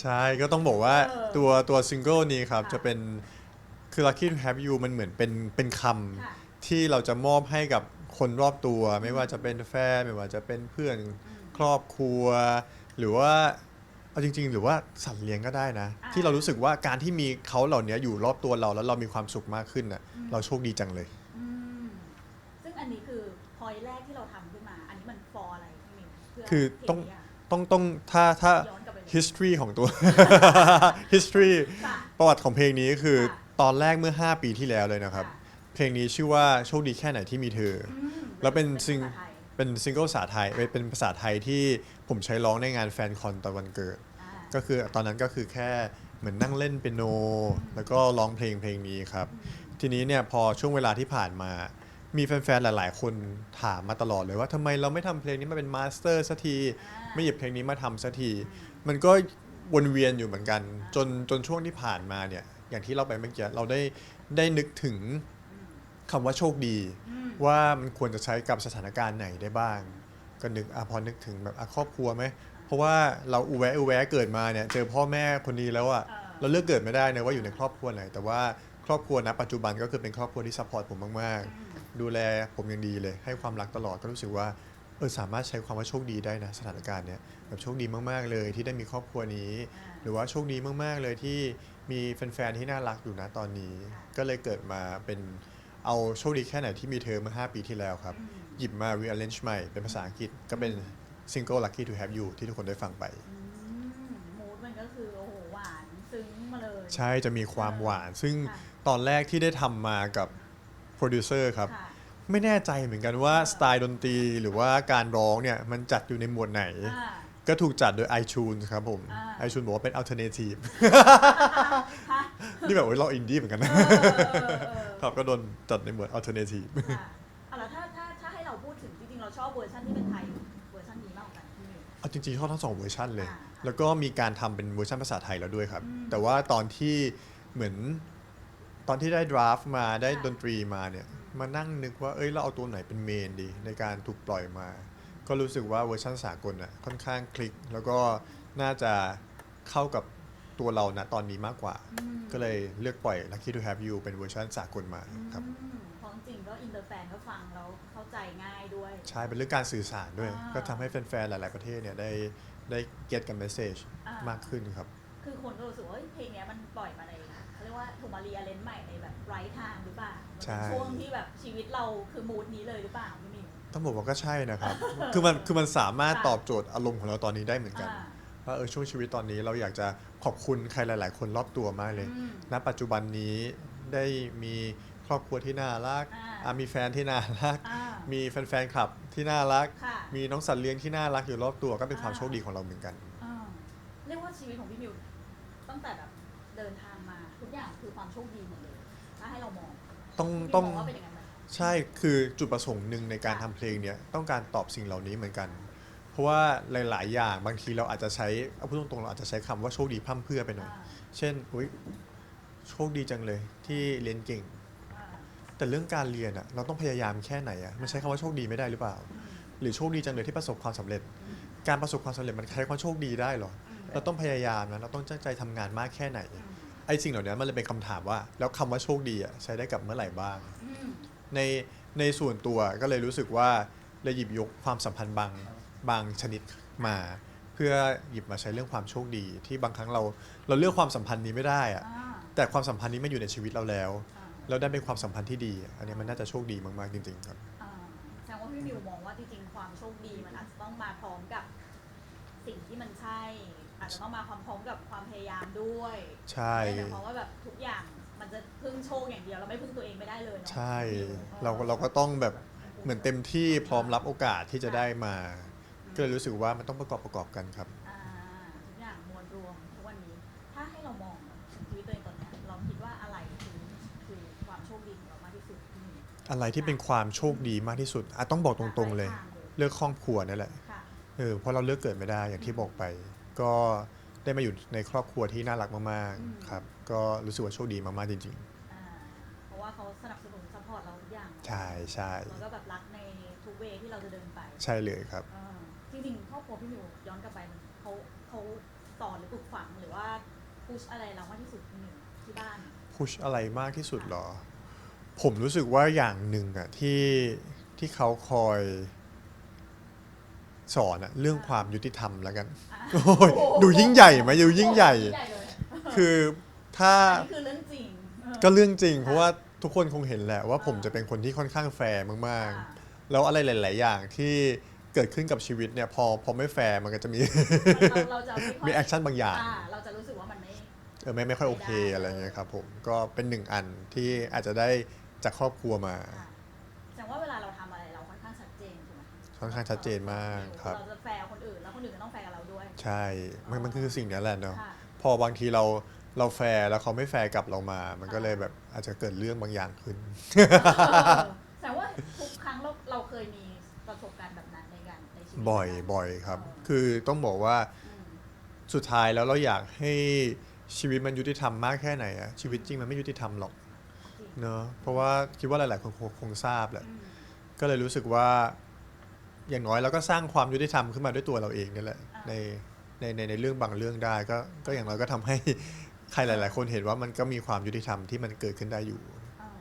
ใช่ก็ต้องบอกว่าเออตัวตัวซิงเกิลนี้ครับค่ะจะเป็นคือ Lucky to Have You มันเหมือนเป็นเป็นคค่ะำที่เราจะมอบให้กับคนรอบตัว ไม่ว่าจะเป็นแฟนไม่ว่าจะเป็นเพื่อนครอบครัว หรือว่าเอาจริง ๆ หรือว่าสัตว์เลี้ยงก็ได้นะ อ่า ที่เรารู้สึกว่าการที่มีเขาเหล่านี้อยู่รอบตัวเราแล้วเรามีความสุขมากขึ้นน่ะอืมเราโชคดีจังเลย อืมซึ่งอันนี้คือพอยแรกที่เราทำขึ้นมา อันนี้มัน for อะไรพี่มิวเพื่คือต้องเพลนี้ะต้องต้องถ้าถ้าย้อนกลับไปเลย history ของตัว history ค่ะประวัติของเพลงนี้คือค่ะตอนแรกเมื่อ 5 ปีที่แล้วเลยนะครับค่ะเพลงนี้ชื่อว่าโชคดีแค่ไหนที่มีเธอออืมแล้วเป็นซิง ภาษาไทยเป็นซิงเกิลภาษาไทยเป็นเป็นภาษาไทยที่ผมใช้ร้องในงานแฟนคอนตอนวันเกิด อ่าก็คือตอนนั้นก็คือแค่เหมือนนั่งเล่นเปียโน แล้วก็ร้องเพลงเพลงนี้ครับ ทีนี้เนี่ยพอช่วงเวลาที่ผ่านมา มีแฟนๆ หลาย ๆ คนถามมาตลอดเลยว่าทำไมเราไม่ทำเพลงนี้มาเป็นมาสเตอร์สักที ไม่หยิบเพลงนี้มาทำสักที มันก็วนเวียนอยู่เหมือนกัน จนจนช่วงที่ผ่านมาเนี่ย อย่างที่เราไปเมื่อกี้เราได้ได้นึกถึงคำว่าโชคดีอืมว่ามันควรจะใช้กับสถานการณ์ไหนได้บ้าง ก็นึกอะพอนึกถึงแบบอะครอบครัวไหมเพราะว่าเราอุแวะอุแวะเกิดมาเนี่ย เจอพ่อแม่คนนี้แล้วอะเออเราเลือกเกิดไม่ได้นะว่าอยู่ในครอบครัวไหน แต่ว่าครอบครัวนะปัจจุบันก็คือเป็นครอบครัวที่ซัพพอร์ตผมมากอืมๆดูแลผมอย่างดีเลยให้ความรักตลอดก็รู้สึกว่าเออสามารถใช้ความว่าโชคดีได้นะสถานการณ์เนี้ยแบบโชคดีมากๆเลยที่ได้มีครอบครัวนี้อ่าหรือว่าโชคดีมากๆเลยที่มีแฟนๆที่น่ารักอยู่นะตอนนี้ ก็เลยเกิดมาเป็นเอาโชคดีแค่ไหนที่มีเธอเมื่อ 5 ปีที่แล้วครับอืมหยิบมา rearrange ใหม่เป็นภาษาอังกฤษก็เป็น single lucky to have you ที่ทุกคนได้ฟังไปอืมมูดมันก็คือโอ้โหหวานซึ้งมาเลยใช่จะมีความหวาน ซึ่งค่ะตอนแรกที่ได้ทำมากับโปรดิวเซอร์ครับ ค่ะ ไม่แน่ใจเหมือนกันว่าสไตล์ดนตรีหรือว่าการร้องเนี่ยมันจัดอยู่ในหมวดไหน อ่า ก็ถูกจัดโดย iTunes ครับผม อ่า iTunes บอกว่าเป็น alternative ค่ะนี่แบบว่าเราอินดี้เหมือนกันนะ เออเออเออครับก็โดนจัดในหมวด alternative ค่ะอะแล้วถ้าถ้าถ้าให้เราพูดถึงจริงๆเราชอบเวอร์ชันที่เป็นไทยเวอร์ชันนี้มากกว่ากันพี่มิว เอาจริงๆชอบทั้งสองเวอร์ชันเลย อ่าแล้วก็มีการทำเป็นเวอร์ชันภาษาไทยแล้วด้วยครับ อืมแต่ว่าตอนที่เหมือนตอนที่ได้ดราฟต์มาได้ค่ะดนตรีมาเนี่ย มานั่งนึกว่าเอ้ยเราเอาตัวไหนเป็นเมนดี ในการถูกปล่อยมา ก็รู้สึกว่าเวอร์ชันสากลอะค่อนข้างคลิก แล้วก็น่าจะเข้ากับตัวเราณตอนนี้มากกว่า อืม ก็เลยเลือกปล่อย Lucky to Have You เป็นเวอร์ชันสากลมาครับ อืมเพราะจริงๆก็อินเตอร์แฟนก็ฟังแล้วเข้าใจง่ายด้วย ใช่เป็นเรื่องการสื่อสารด้วย อ่าก็ทำให้แฟนๆ หลาย ๆ ประเทศเนี่ยได้ได้ get กับ message อ่าม มากขึ้นครับ คือคนก็รู้สึกว่าเฮ้ยเพลงเนี้ยมันปล่อยมาในเขาเรียกว่าถูกมารีอาเลนใหม่ในแบบไรทางหรือเปล่ามัน ใช่เป็นช่วงที่แบบชีวิตเราคือมูดนี้เลยหรือเปล่าพี่มิว ต้องบอกว่าก็ใช่นะครับ คือมันคือมันสามารถค่ะ ตอบโจทย์อารมณ์ของเราตอนนี้ได้เหมือนกัน อ่าว่าเออช่วงชีวิตตอนนี้เราอยากจะขอบคุณใครหลาย ๆ คนรอบตัวมากเลย อืม ณ ปัจจุบันนี้ได้มีครอบครัวที่น่ารักอ่า อะมีแฟนที่น่ารัก อ่ามีแฟน ๆ คลับที่น่ารัก ค่ะ มีน้องสัตว์เลี้ยงที่น่ารักอยู่รอบตัวก็เป็นความอ่า โชคดีของเราเหมือนกัน อ่าเรียกว่าชีวิตของพี่มิวตั้งแต่แบบเดินทางมา ทุกอย่างคือความโชคดีหมดเลย ถ้าให้เรามอง ต้อง พี่มิวต้องมองว่าเป็นอย่างนั้นไหมใช่คือจุดประสงค์หนึ่งในการทำเพลงเนี่ยต้องการตอบสิ่งเหล่านี้เหมือนกัน เพราะว่าหลาย ๆ อย่างบางทีเราอาจจะใช้เอาพูดตรงๆเราอาจจะใช้คำว่าโชคดีพร่ำเพรื่อไปหน่อย อ่าเช่นอุ้ยโชคดีจังเลยที่เรียนเก่ง อ่าแต่เรื่องการเรียนอะเราต้องพยายามแค่ไหนอะมันใช้คำว่าโชคดีไม่ได้หรือเปล่าอืมหรือโชคดีจังเลยที่ประสบความสำเร็จอืมการประสบความสำเร็จมันใช้คำว่าโชคดีได้เหรออืมเราต้องพยายามนะเราต้องตั้งใจทำงานมากแค่ไหน อืม ไอ้สิ่งเหล่านี้มันเลยเป็นคำถามว่า แล้วคำว่าโชคดีอะใช้ได้กับเมื่อไหร่บ้าง อืมในในส่วนตัวก็เลยรู้สึกว่าเลยหยิบยกความสัมพันธ์บางบางชนิดมา เพื่อหยิบมาใช้เรื่องความโชคดี ที่บางครั้งเราเราเลือกความสัมพันธ์นี้ไม่ได้อะอ่าแต่ความสัมพันธ์นี้มันอยู่ในชีวิตเราแล้ว อ่าแล้วได้เป็นความสัมพันธ์ที่ดีอะอันนี้มันน่าจะโชคดีมากๆจริงๆครับ อ่าแสดงว่าพี่มิวมองว่าจริงๆความโชคดีมันอาจจะต้องมาพร้อมกับ สิ่งที่มันใช่ อาจจะต้องมาพร้อมกับความพยายามด้วยใช่ ไม่ได้หมายความว่าแบบทุกอย่างมันจะพึ่งโชคอย่างเดียวเราไม่พึ่งตัวเองไม่ได้เลยเนาะใช่พี่มิวเราเราก็ต้องแบบเหมือนเต็มที่พร้อมรับโอกาสที่จะได้มา ก็เลยรู้สึกว่ามันต้องประกอบประกอบกันครับ อ่าทุกอย่างมวลรวมทุกวันนี้ ถ้าให้เรามองถึงชีวิตตัวเองตอนเนี้ยเราคิดว่าอะไรคือคือความโชคดีของเรามากที่สุดพี่มิวอะไรที่เป็นความโชคดีมากที่สุดอะต้องบอกตรงๆเลยหาทางเลย เลือกครอบครัวนั่นแหละค่ะ เออเพราะเราเลือกเกิดไม่ได้อย่างที่บอกไป ก็ได้มาอยู่ในครอบครัวที่น่ารักมากอืม ๆครับก็รู้สึกว่าโชคดีมากๆจริง อ่าเพราะว่าเขาสนับสนุนซัพพอร์ตเราทุกอย่างๆ ใช่ใช่แล้วก็แบบรักในทุกเวที่เราจะเดินไปใช่เลยครับ อ่าจริงๆครอบครัวพี่มิวย้อนกลับไปมันเขาเขาโตสอนหรือปลูกฝังหรือว่าพุชอะไรเรามากที่สุดที่หนึ่งที่บ้าน พุชอะไรมากที่สุดเหรอ ผมรู้สึกว่าอย่างหนึ่งอะที่ที่เขาคอย สอนอะเรื่องความยุติธรรมแล้วกันอะโอ้ยดูยิ่งใหญ่ไหมดูยิ่งใหญ่ยิ่งใหญ่เลยคือถ้าอันนี้คือเรื่องจริงเออก็เรื่องจริง เพราะว่าทุกคนคงเห็นแหละว่าผมจะเป็นคนที่ค่อนข้างแฟร์มากอะๆแล้วอะไรหลาย ๆ อย่างที่เกิดขึ้นกับชีวิตเนี่ยพอพอไม่แฟร์มันก็จะมี เราเราจะไม่ค่อยมีแอคชั่นบางอย่าง อ่าเราจะรู้สึกว่ามันไม่ เออไม่ไม่ค่อยโอเคไม่ได้อะไรเงี้ยครับผมก็เป็นหนึ่งอันที่อาจจะได้จากครอบครัวมา อะแสดงว่าเวลาเราทำ ค่อนข้างชัดเจนมากครับ เราจะแฟร์กับคนอื่นแล้วคนอื่นก็ต้องแฟร์กับเราด้วย ใช่ มันมันคือสิ่งนี้แหละเนาะ ค่ะ พอบางทีเราเราแฟร์แล้วเขาไม่แฟร์กับเรามา มันก็เลยแบบอาจจะเกิดเรื่องบางอย่างขึ้นเออแสดงว่าทุกครั้งเราเราเคยมีประสบการณ์แบบนั้นในการในชีวิตบ่อยบ่อยครับ คือต้องบอกว่าอืมสุดท้ายแล้วเราอยากให้ชีวิตมันยุติธรรมมากแค่ไหนอะชีวิตจริงมันไม่ยุติธรรมหรอกจริงเนาะ เพราะว่าคิดว่าหลายๆคนคงคงทราบแหละ อืมก็เลยรู้สึกว่า อย่างน้อยเราก็สร้างความยุติธรรมขึ้นมาด้วยตัวเราเองนี่แหละในในในในเรื่องบางเรื่องได้ก็ก็อย่างน้อยก็ทำให้ใครหลาย ๆ คนเห็นว่ามันก็มีความยุติธรรมที่มันเกิดขึ้นได้อยู่เออ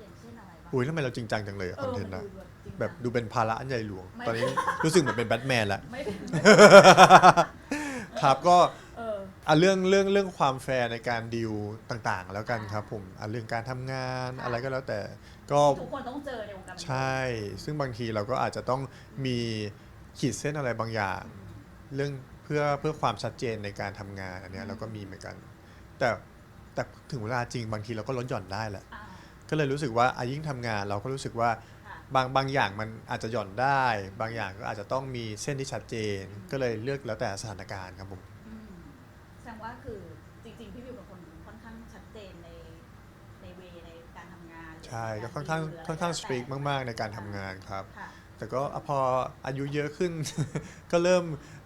อย่างเช่นอะไรบ้างอุ้ยทำไมเราจริงจังจังเลยเอคอนอเทนต์มันะดูแบบจริงแบบจังดูเป็นภาระอันใหญ่หลวงไม่ตอนนี้รู้สึกเหมือนเป็นแบทแมนแล้วไม่เป็นครับก็เอออะเรื่องเรื่องเรื่องความแฟร์ในการดีลต่างๆ แล้วกันครับผมอะเรื่องการทำงานค่ะอะไรก็แล้วแต่ ก็ ทุกคนต้องเจอในวงการบันเทิงใช่ ซึ่งบางทีเราก็อาจจะต้องมีขีดเส้นอะไรบางอย่างอืมเรื่องเพื่อเพื่อความชัดเจนในการทำงานอันเนี้ยเราก็มีเหมือนกัน แต่แต่ถึงเวลาจริงบางทีเราก็ลดหย่อนได้แหละ อ่าก็เลยรู้สึกว่าอายิ่งทำงานเราก็รู้สึกว่าค่ะบางบางอย่างมันอาจจะหย่อนได้ บางอย่างก็อาจจะต้องมีเส้นที่ชัดเจน ก็เลยเลือกแล้วแต่สถานการณ์ครับผม อืมแสดงว่าคือ ใช่ก็ค่อนข้างหรืะไรค่อนข้างแล้วสแต่ตรีกมาก ๆ ในการทำงานครับ ค่ะแต่ก็พออายุเยอะขึ้น ก็เริ่ม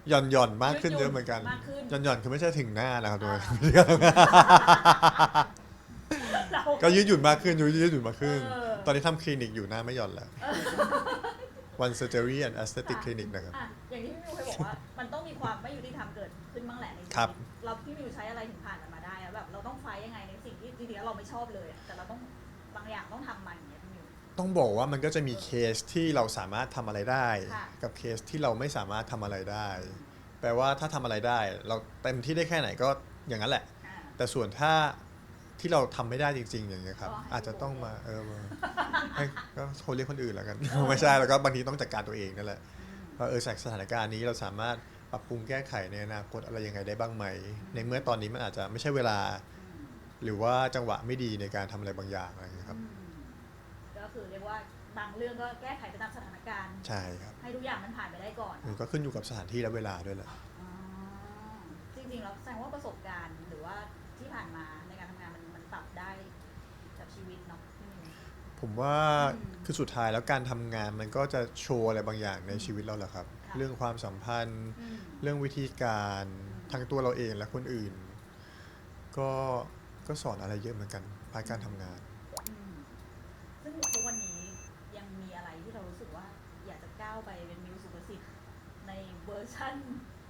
หย่อนหย่อนมากขึ้นหยุ่นๆเยอะเหมือนกันมากขึ้น หย่อนหย่อนคือไม่ใช่ถึงหน้านะครับตัวอ่าเรา ก็ยืดหยุ่นมากขึ้นยืดยืดหยุ่นมากขึ้น เออ ตอนนี้ทำคลินิกอยู่หน้าไม่หย่อนแล้ว One Surgery and Aesthetic Clinic นะครับ อะอย่างที่พี่มิวเคยบอกว่า มันต้องมีความไม่ยุติธรรมเกิดขึ้นบ้างแหละในชีวิตครับ เราพี่มิวใช้อะไรถึงผ่านมันมาได้อะแบบเราต้องไฟท์ยังไงในสิ่งที่จริงๆแล้วเราไม่ชอบเลยอะแต่เราต้องบางอย่างต้องทำมันอย่างเงี้ยพี่มิว ต้องบอกว่ามันก็จะมีเคสที่เราสามารถทำอะไรได้ ค่ะ กับเคสที่เราไม่สามารถทำอะไรได้ แปลว่าถ้าทำอะไรได้ เราเต็มที่ได้แค่ไหนก็อย่างนั้นแหละ อ่า แต่ส่วนถ้าที่เราทำไม่ได้จริง ๆ อย่างเงี้ยครับ ก็ให้ อาจจะต้องมาเออมาให้ก็โทรเรียกคนอื่นแล้วกัน ไม่ใช่แล้วก็บางทีต้องจัดการตัวเองนั่นแหละอืมว่าเออจากสถานการณ์นี้เราสามารถปรับปรุงแก้ไขในอนาคตอะไรยังไงได้บ้างไหม ในเมื่อตอนนี้มันอาจจะไม่ใช่เวลาอืมหรือว่าจังหวะไม่ดีในการทำอะไรบางอย่างอะไรอย่างเงี้ยครับ อืมก็ คือเรียกว่าบางเรื่องก็แก้ไขไปตามสถานการณ์ ใช่ครับ ให้ทุกอย่างมันผ่านไปได้ก่อน มันก็ขึ้นอยู่กับสถานที่และเวลาด้วยแหละอ๋อจริงๆแล้วแสดงว่าประสบการณ์หรือว่าที่ผ่านมาในการทำงานมันมันปรับได้กับชีวิตเนาะพี่มิว ผมว่าอืมคือสุดท้ายแล้วการทำงานมันก็จะโชว์อะไรบางอย่างในชีวิตเราแหละครับ ค่ะ เรื่องความสัมพันธ์ อืม เรื่องวิธีการอืมทั้งตัวเราเองและคนอื่น ก็ก็สอนอะไรเยอะเหมือนกันภายการทำงาน อืมซึ่งทุกวันนี้ยังมีอะไรที่เรารู้สึกว่า อยากจะก้าวไปเป็นมิวสุภสิทธิ์ในเวอ ร์ชั่น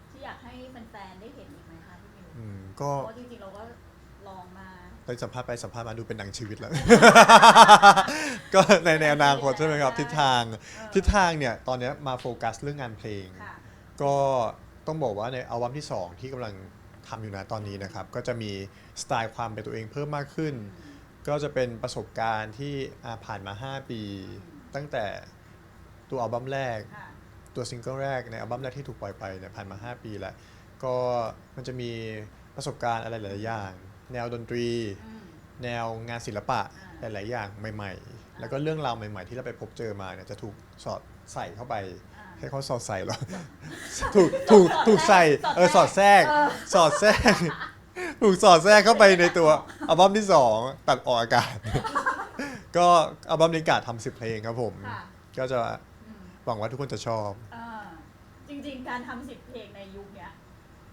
ที่อยากให้แฟนๆได้เห็นอีกไหมคะพี่มิวอืมเพก็ราะว่าจริงๆเราก็ลองมา ไปสัมภาษณ์ไปสัมภาษณ์มาดูเป็นหนังชีวิตแล้ว ก็ในในอนาคตใช่ไหมครับทิศทางเออทิศทางเนี่ยตอนเนี้ยมาโฟกัสเรื่องงานเพลง ค่ะ ก็ต้องบอกว่าในอัลบั้มที่ 2 ที่กำลังทำอยู่นะตอนนี้นะครับ ก็จะมีสไตล์ความเป็นตัวเองเพิ่มมากขึ้น ก็จะเป็นประสบการณ์ที่อ่าผ่านมา 5 ปี ตั้งแต่ตัวอัลบั้มแรก ค่ะ ตัวซิงเกิลแรกในอัลบั้มแรกที่ถูกปล่อยไปเนี่ยผ่านมา 5 ปีแล้ว ก็มันจะมีประสบการณ์อะไรหลาย ๆ อย่าง แนวดนตรีอืมแนวงานศิลปะหอ่าลาย ๆ อย่างใหม่ ๆ แล้วก็เรื่องราวใหม่ ๆ ที่เราไปพบเจอมาเนี่ยจะถูกสอดใส่เข้าไปอ่าให้เขาสอดใส่เหรอ ถูกถูกถูกใส่เออสอดแทรกเออสอดแทรกถูกสอดแทรกเข้าไปในตัวอัลบั้มที่สองตัดออกอากาศ ก็อัลบั้มนี้กาทำสิบเพลงครับผมค่ะก็จะอืม หวังว่าทุกคนจะชอบ อ่าจริงๆ การทำสิบเพลงในยุคเนี้ย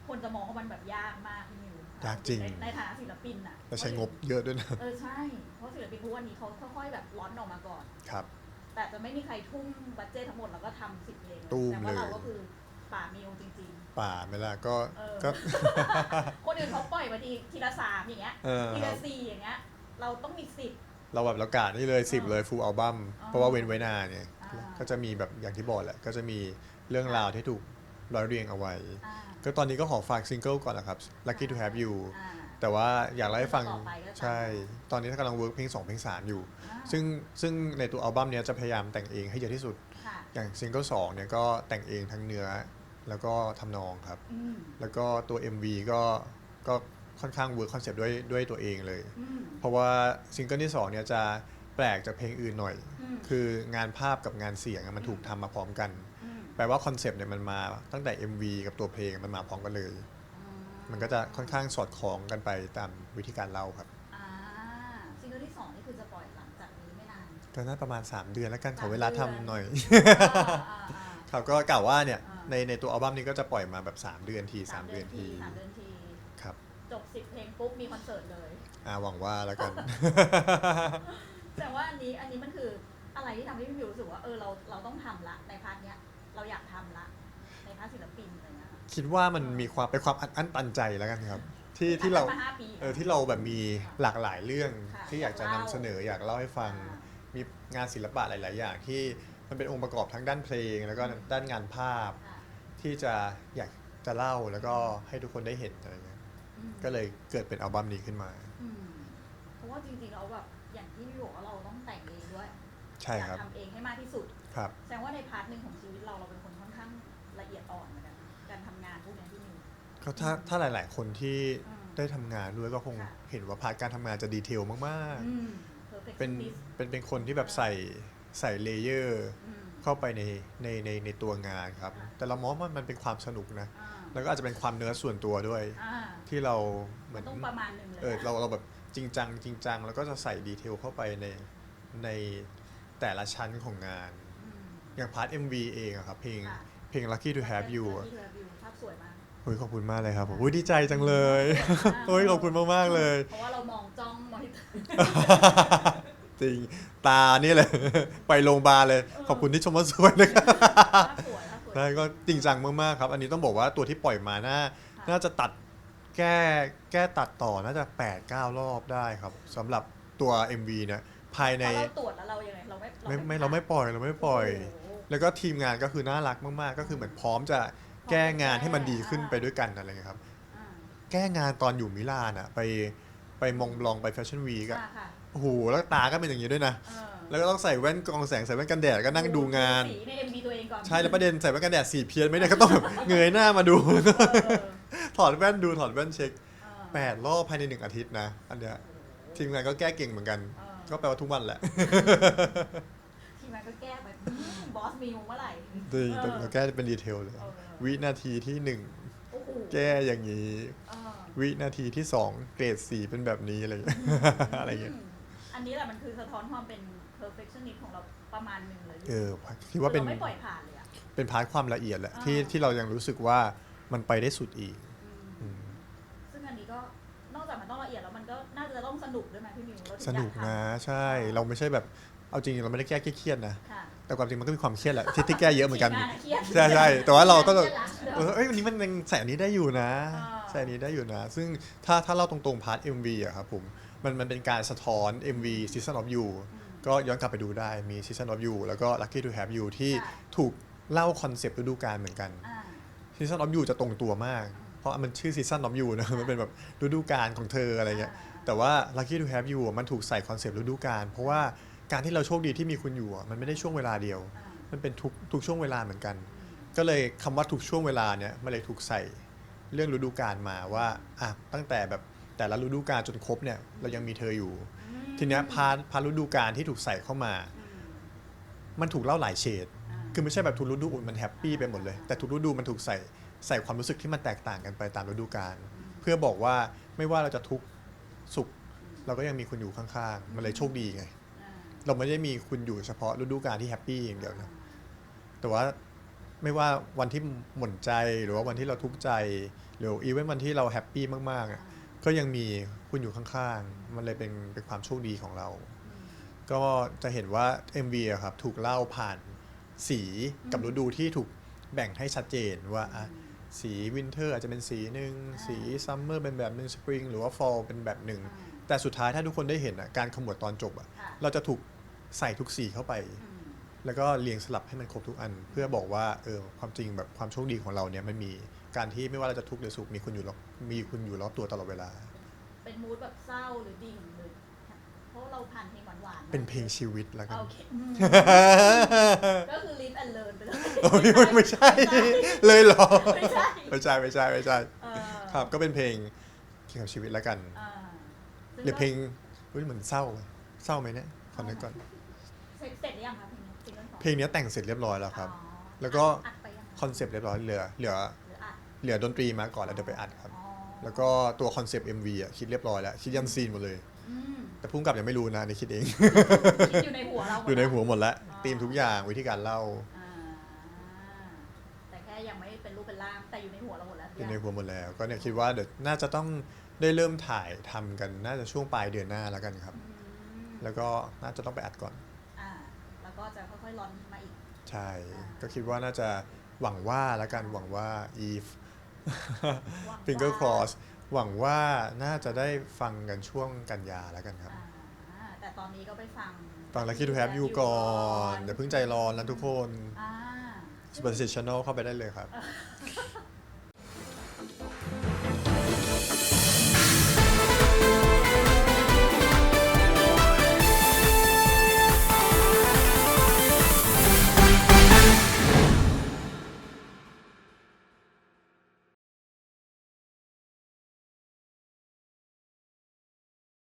คนจะมองว่ามันแบบยากมากพี่มิวยากจริง ในในฐานะศิลปินอะและใช้งบเยอะด้วยนะเออใช่ เพราะศิลปินทุกวันนี้เขาค่อยๆแบบร้อนออกมาก่อน ครับ แต่จะไม่มีใครทุ่มบัตเจตทั้งหมดแล้วก็ทำสิบเพลงเลยตูมแต่ว่าเราเลยก็คือป่ามิวจริง ป่าไหมล่ะก็เออ ก็คนอื่นเขาปล่อยมาทีทีละสามอย่างเงี้ยเออทีครัละบสี่อย่างเงี้ย เราต้องมีสิบ เราแบบเรากาดนี่เลยสิบอ่าเลยฟูลอัลบั้มอ่าเพราะว่าเว้นไว้นานเนี่ยอ่า ก็จะมีแบบอย่างที่บอกแหละ ก็จะมีเรื่องราวที่ถูกร้อยเรียงเอาไว้ อ่าก็ตอนนี้ก็ขอฝากซิงเกิลก่อนนะครับ Lucky to have you อ่า แต่ว่าอยากเล่าให้ฟังต่อไปก็ตามใช่ ตอนนี้ถ้ากำลังเวิร์กเพลง2เพลง3อยู่อ่าซึ่งซึ่งในตัวอัลบั้มเนี้ยจะพยายามแต่งเองให้เยอะที่สุด ค่ะอย่างซิงเกิลสองเนี่ยก็แต่งเองทั้งเนื้อ แล้วก็ทำนองครับ อืมแล้วก็ตัว MV ก็ก็ค่อนข้างเวิร์คคอนเซปต์ด้วยด้วยตัวเองเลย อืมเพราะว่าซิงเกิลที่สองเนี่ยจะ แปลกจากเพลงอื่นหน่อยอืมคืองานภาพกับงานเสียงอะมันถูกทำมาพร้อมกันมแปลว่าคอนเซปต์เนี่ยมันมาตั้งแต่ MV กับตัวเพลงมันมาพร้อมกันเลยอืมันก็จะค่อนข้างสอดคล้องกันไปตามวิธีการเล่าครับอ่าซิงเกิลที่สองนี่คือจะปล่อยหลังจากนี้ไม่นาน ก็น่าประมาณ 3 เดือนแล้วกันขอสามเวลาทำเดือนหน่อย อ่าอ่าอ่า ครับก็กล่าวว่าเนี่ยอ่า ในในตัวอัลบั้มนี้ก็จะปล่อยมาแบบ 3 เดือนที3เดือนทีสามเดือนที ครับจบสิบเพลงปุ๊บมีคอนเสิร์ตเลย อ่าหวังว่าแล้วกัน แต่ว่าอันนี้อันนี้มันคืออะไรที่ทำให้พี่มิวรู้สึกว่าเออเราเราต้องทำละในพาร์ทเนี้ยเราอยากทำละในพาร์ทศิลปินอะไรเงี้ยค่ะคิดว่ามันมีความเป็นความอัดอั้นตันใจแล้วกันครับ ที่ที่เรา ทำมาห้าปี เออที่เราแบบมีหลากหลายเรื่องค่ะที่อยากจะนำเสนออยากเล่าให้ฟัง อ่ามีงานศิลปะหลาย ๆ อย่างที่มันเป็นองค์ประกอบทั้งด้านเพลง แล้วก็ด้านงานภาพค่ะ ที่จะอยากจะเล่าแล้วก็ให้ทุกคนได้เห็นอะไรเงี้ยอืมก็เลยเกิดเป็นอัลบั้มนี้ขึ้นมา อืมเพราะว่าจริงๆเราแบบ อย่างที่พี่บอกว่าเราต้องแต่งเองด้วยใช่อยากครับทำเองให้มากที่สุด ครับ แสดงว่าในพาร์ทหนึ่งของชีวิตเราเราเป็นคนค่อนข้างละเอียดอ่อนเหมือนกันการทำงานพวกเนี้ยที่มี ก็ถ้าถ้าหลาย ๆ คนที่อืมได้ทำงานด้วยก็คงค่ะ เห็นว่าพาร์ทการทำงานจะดีเทลมาก อืมๆเป็น perfectionist เป็นเป็นคนที่แบบใส่ใส่เลเยอร์อืม เข้าไปในในในในตัวงานครับ ค่ะ แต่เรามองว่ามันเป็นความสนุกนะ อ่าแล้วก็อาจจะเป็นความเนื้อส่วนตัวด้วย อ่าที่เราเหมืมัอนนต้องประมาณหนึ่งเลยเออเราเราแบบ จริงจังจริงจังแล้วก็จะใส่ดีเทลเข้าไปในในแต่ละชั้นของงานอืมอย่างพาร์ท MV เองอะครับเพลงค่ะ เพลง Lucky to have you อะ Lucky to have you ภาพสวยมากเฮ้ยขอบคุณมากเลยครับผมอุ้ยดีใจจังเลยสวยมากเฮ้ยขอบคุณมากๆเลย เพราะว่าเรามองจ้องมอนิเตอร์ จริงตานี่เลย ไปโรงพยาบาลเลยเออขอบคุณที่ชมว่าสวยนะครับภาพสวยภาพสวยใช่ก็จริงจังมากๆครับ อันนี้ต้องบอกว่าตัวที่ปล่อยมาน่าค่ะน่าจะตัด แก้แก้ตัดต่อน่าจะ8 9รอบได้ครับสำหรับตัว MV เนี่ยภายในพอเราตรวจแล้วเรายังไงเราไม่ไม่ไม่เราไม่ปล่อยเราไม่ปล่อย โโห แล้วก็ทีมงานก็คือน่ารักมากๆ ก็คือเหมือนพร้อมจะแก้งานให้มันดีขึ้นไปด้วยกันอะไรเงี้ยครับ อ่าแก้งานตอนอยู่มิลานอะไปไปมองบลองไปแฟชั่นวีกอะค่ะค่ะโอ้โหแล้วตาก็เป็นอย่างนี้ด้วยนะ เออแล้วก็ต้องใส่แว่นกรองแสงใส่แว่นกันแดดก็นั่งดูงาน สีใน MV ตัวเองก่อนใช่แล้วประเด็นใส่แว่นกันแดดสีเพี้ยนไม่ได้ก็ต้องแบบเงยหน้ามาดู เออเออ ถอดแว่นดูถอดแว่นเช็คเออแปดรอบภายในหนึ่งอาทิตย์นะ อันเนี้ยทีมงานก็แก้เก่งเหมือนกันเออก็แปลว่าทุกวันแหละทีมงานก็แก้ไปอืมบอสมีเมื่อไหร่จริงเอแต่อเราแก้เป็นดีเทลเลยเออวินาทีที่หนึ่งโอ้โหแก้อย่างนี้เออวินาทีที่สองเกรดสีเป็นแบบนี้อะไรอย่างเงี้ยอะไรเงี้ยมอันนี้แหละมันคือสะท้อนความเป็น perfectionist ของเราประมาณหนึ่งเลยเออคิดว่าเป็นคือรไม่ปล่อยผ่านเลยอะเป็นพาร์ทความละเอียดแหละอ่าที่ที่เรายังรู้สึกว่ามันไปได้สุดอีก สนุกอยาทำนะใช่เราไม่ใช่แบบเอาจริงเราไม่ได้แก้เครียดๆนะค่ะแต่ความจริงมันก็มีความเครียดแหละที่ที่แก้เยอะเหมือนกันทีงาะเครียดใช่ใช่แต่ว่าเราก็ทีมงนเครียดละเออเอ้ยวันนี้มันยังใส่อันนี้ได้อยู่นะอ่า ใส่อันนี้ได้อยู่นะ ซึ่งถ้าถ้าเล่าตรงๆพาร์ท MV อะครับผมมันมันเป็นการสะท้อน MV Season of You อืมก็ย้อนกลับไปดูได้มี Season of You แล้วก็ Lucky to have you ที่ค่ะ ถูกเล่าคอนเซปต์ฤดูกาลเหมือนกัน อ่า Season of You จะตรงตัวมาก เพราะมันชื่อ Season of You นะ มันเป็นแบบฤดูกาลของเธออะไรเงี้ย แต่ว่า Lucky to have you อะมันถูกใส่คอนเซปต์ฤดูกาลเพราะว่าการที่เราโชคดีที่มีคุณอยู่อะมันไม่ได้ช่วงเวลาเดียวอ่ามันเป็นทุกทุกช่วงเวลาเหมือนกันอืมก็เลยคำว่าทุกช่วงเวลาเนี่ยมันเลยถูกใส่เรื่องฤดูกาลมาว่าอะตั้งแต่แบบแต่ละฤดูกาลจนครบเนี่ยเรายังมีเธออยู่อืมทีเนี้ยพาร์ทพาร์ทฤดูกาลที่ถูกใส่เข้ามาอืมมันถูกเล่าหลายเฉดอ่าคือไม่ใช่แบบทุกฤดูมันแฮปปี้ไปหมดเลย แต่ทุกฤดูมันถูกใส่ใส่ความรู้สึกที่มันแตกต่างกันไปตามฤดูกาลเพื่อบอกว่าไม่ว่าเราจะทุกข์ สุข เราก็ยังมีคุณอยู่ข้างๆ มันเลยโชคดีไงอ่าเราไม่ได้มีคุณอยู่เฉพาะฤดูกาลที่แฮปปี้อย่างเดียวนะ แต่ว่าไม่ว่าวันที่หม่นใจหรือว่าวันที่เราทุกข์ใจ หรืออีเวนวันที่เราแฮปปี้มากๆอะก็ยังมีคุณอยู่ข้างๆ มันเลยเป็นเป็นความโชคดีของเราอืมก็จะเห็นว่า MV อะครับถูกเล่าผ่านสีกับฤดูที่ถูกแบ่งให้ชัดเจนว่าอะ สีวินเทอร์อาจจะเป็นสีหนึ่งอ่าสีซัมเมอร์เป็นแบบหนึ่งสปริงหรือว่าฟอลเป็นแบบหนึ่งอืมแต่สุดท้ายถ้าทุกคนได้เห็นอะการขมวดตอนจบอะค่ะเราจะถูกใส่ทุกสีเข้าไปอืมแล้วก็เรียงสลับให้มันครบทุกอัน เพื่อบอกว่าเออความจริงแบบความโชคดีของเราเนี่ยมันมีการที่ไม่ว่าเราจะทุกข์หรือสุขมีคุณอยู่รอบมีคุณอยู่รอบตัวตลอดเวลา เป็นมูดแบบเศร้าหรือดิ่งหรือ เพราะเราผ่านเพลงหวานๆมาเป็นเพลงชีวิตแล้วกัน โอเคอืมก็คือ live and learn ไปเลยโอ้ยไม่ไม่ใช่ เลยเหรอ ไม่ใช่ไม่ใช่ไม่ใช่ไม่ใช่ เออครับก็เป็นเพลงเกี่ยวกับชีวิตแล้วกันอ่าซึ่หรือเพลงอุ้ยเหมือนเศร้าเศร้าไหมเนี่ยขอนึกก่อน เสร็จเสร็จหรือยังคะเพลงนี้ซิงเกิลสองเพลงเนี้ยแต่งเสร็จเรียบร้อยแล้วครับ อ๋อแล้วก็ อัดไปยังคอนเซปต์เรียบร้อยเหลือเหลือหรืออัดเหลือดนตรีมาก่อนแล้วเดี๋ยวไปอัดครับ อ๋อแล้วก็ตัวคอนเซปต์ MV อะคิดเรียบร้อยแล้วคิดยันซีนหมดเลย อืมแต่พุ่งกับยังไม่รู้นะอันนี่คิดเอง คิดอยู่ในหัวเรามดอยู่ในหัวหมดแล้วอ๋อธีมทุกอย่างวิธีการเล่าอ่าแต่แค่ยังไม่เป็นรูปเป็นร่างแต่อยู่ในหัวเราหมดแล้วอยู่ในหัวหมดแล้ว ก็เนี่ยคิดว่าเดี๋ยวน่าจะต้องได้เริ่มถ่ายทำกันน่าจะช่วงปลายเดือนหน้าแล้วกันครับ อืมแล้วก็น่าจะต้องไปอัดก่อน อ่าแล้วก็จะค่อยๆร้อนมาอีก ใช่ อ่า ก็คิดว่าน่าจะหวังว่าแล้วกันหวังว่า Eve หวังว่า Finger cross หวังว่าน่าจะได้ฟังกันช่วงกันยาแล้วกันครับ อ่าแต่ตอนนี้ก็ไปฟังฟังแล้วคิดดูแฮปอยู่ก่อนอย่าเพิ่งใจร้อนนะทุกคน อ่า s p e c i a l Channel เข้าไปได้เลยครับ